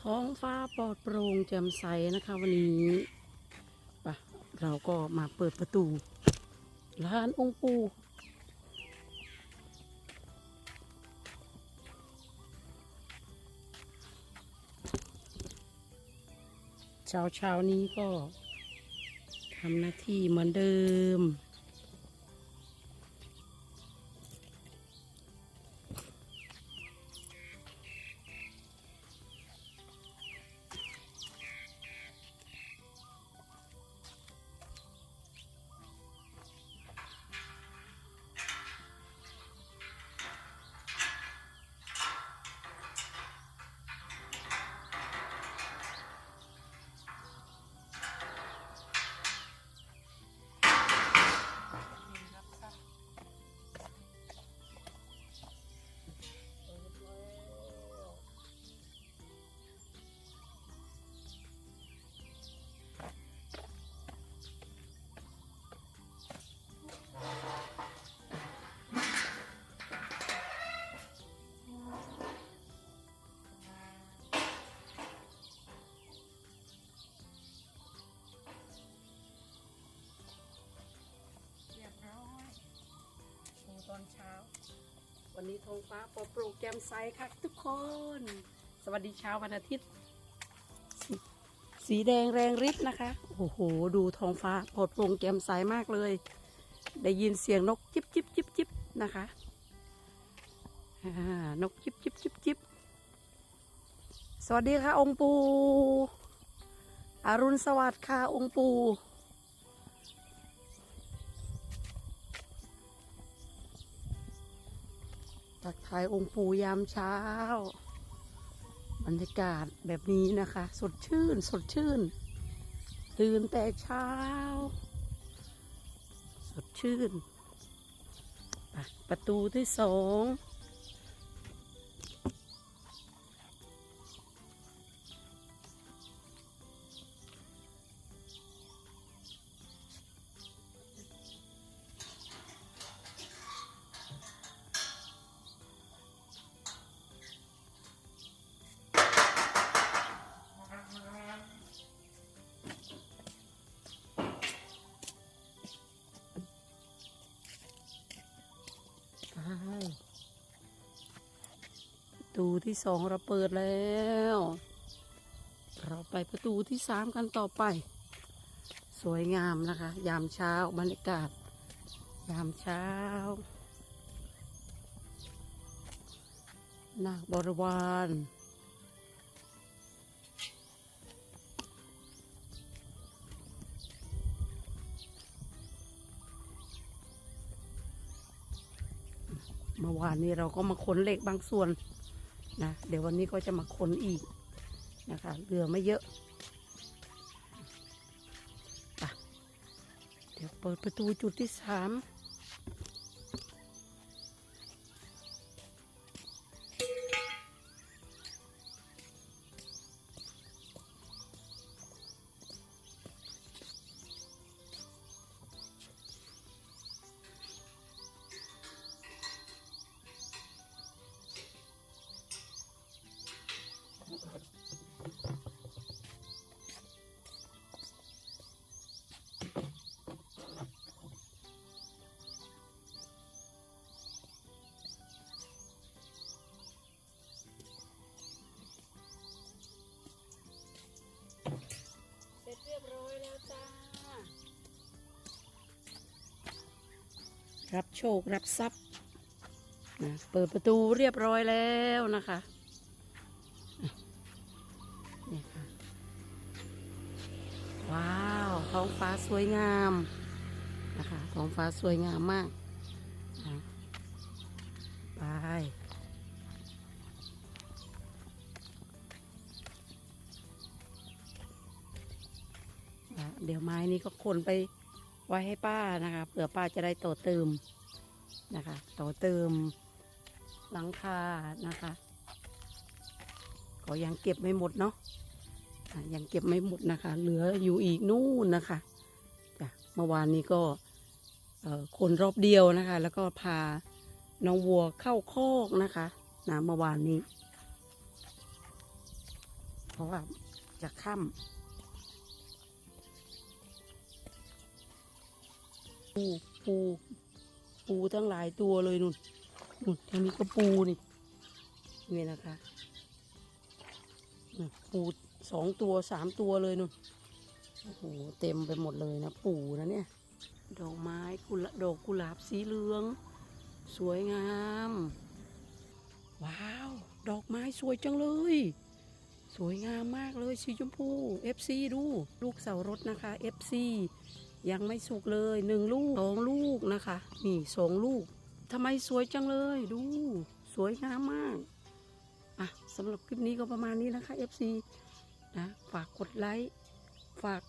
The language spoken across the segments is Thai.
ท้องฟ้าปลอดโปร่งแจ่มใสนะคะวันนี้ปะเราก็มาเปิดประตูร้านองค์ปูเช้าเช้านี้ก็ทำหน้าที่เหมือนเดิม วันนี้ท้องฟ้าปอดโปร่งแจ่มใสค่ะทุกคน สวัสดีเช้าวันอาทิตย์ สีแดงแรงฤทธิ์นะคะ โอ้โห ดูท้องฟ้าปอดโปร่งแจ่มใสมากเลย ได้ยินเสียงนกจิบจิบจิบจิบนะคะนกจิบจิบจิบจิบสวัสดีค่ะองค์ปูอรุณสวัสดิ์ค่ะองค์ปู ทักทายองค์ปู่ยามเช้า บรรยากาศแบบนี้นะคะ สดชื่นสดชื่น ตื่นแต่เช้า สดชื่น ประตูที่สอง ตูที่สองเราเปิดแล้ว เราไปประตูที่สามกันต่อไป สวยงามนะคะ ยามเช้าบรรยากาศ ยามเช้านาคบริวารเมื่อวานนี้เราก็มาขนเหล็กบางส่วน นะเดี๋ยววันนี้ก็จะมาขนอีกนะคะเหลือไม่เยอะไปเดี๋ยวเปิดประตูจุดที่สาม รับโชครับทรัพย์นะเปิดประตูเรียบร้อยแล้วนะคะนี่ค่ะว้าวท้องฟ้าสวยงามนะคะท้องฟ้าสวยงามมากไปเดี๋ยวไม้นี้ก็ขนไป ไว้ให้ป้านะคะเผื่อป้าจะได้ต่อเติมนะคะ ต่อเติมหลังคานะคะก็ยังเก็บไม่หมดเนาะยังเก็บไม่หมดนะคะ เหลืออยู่อีกนู่นนะคะจ้ะเมื่อวานนี้ก็คนรอบเดียวนะคะ แล้วก็พาน้องวัวเข้าคอกนะคะนะเมื่อวานนี้ เพราะว่าจะค่ำ ปูปูปูทั้งหลายตัวเลยนุ่นนุ่นทางนี้ก็ปูนี่นี่นะคะน่ะปูสองตัวสามตัวเลยนุ่นโอ้โหเต็มไปหมดเลยนะปูนะเนี่ย ดอกไม้กุหลาดอกกุหลาบสีเหลือง สวยงาม ว้าว ดอกไม้สวยจังเลยสวยงามมากเลยสีชมพู FC ดู ลูกเสารถนะคะ FC ยังไม่สุกเลยหนึ่งลูกสองลูกนะคะ นี่สองลูกทำไมสวยจังเลยดู สวยงามมาก อะสำหรับคลิปนี้ก็ประมาณนี้นะคะ FC นะฝากกดไลค์ฝาก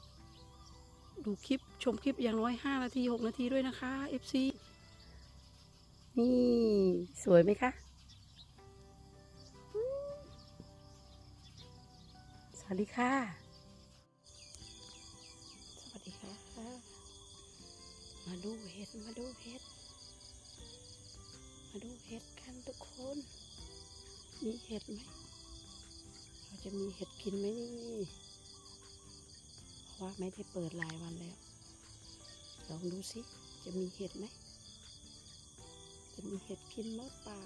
ดูคลิปชมคลิปอย่างน้อย5นาที6นาทีด้วยนะคะ FC นี่ สวยไหมคะสวัสดีค่ะ มาดูเห็ด มาดูเห็ด มาดูเห็ดกันทุกคน มีเห็ดไหม เราจะมีเห็ดกินไหมนี่เพราะว่าไม่ได้เปิดหลายวันแล้ว ลองดูสิ จะมีเห็ดไหม จะมีเห็ดกินหรือเปล่า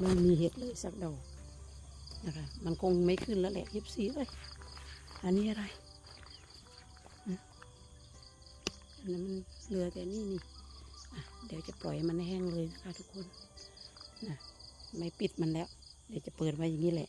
ไม่มีเห็ดเลยสักดอกนะคะ มันคงไม่ขึ้นแล้วแหละยิบซีเลยอันนี้อะไรอันนั้นมันเหลือแต่นี่นี่เดี๋ยวจะปล่อยให้มันแห้งเลยนะคะทุกคนนะไม่ปิดมันแล้ว เดี๋ยวจะเปิดไว้อย่างนี้แหละ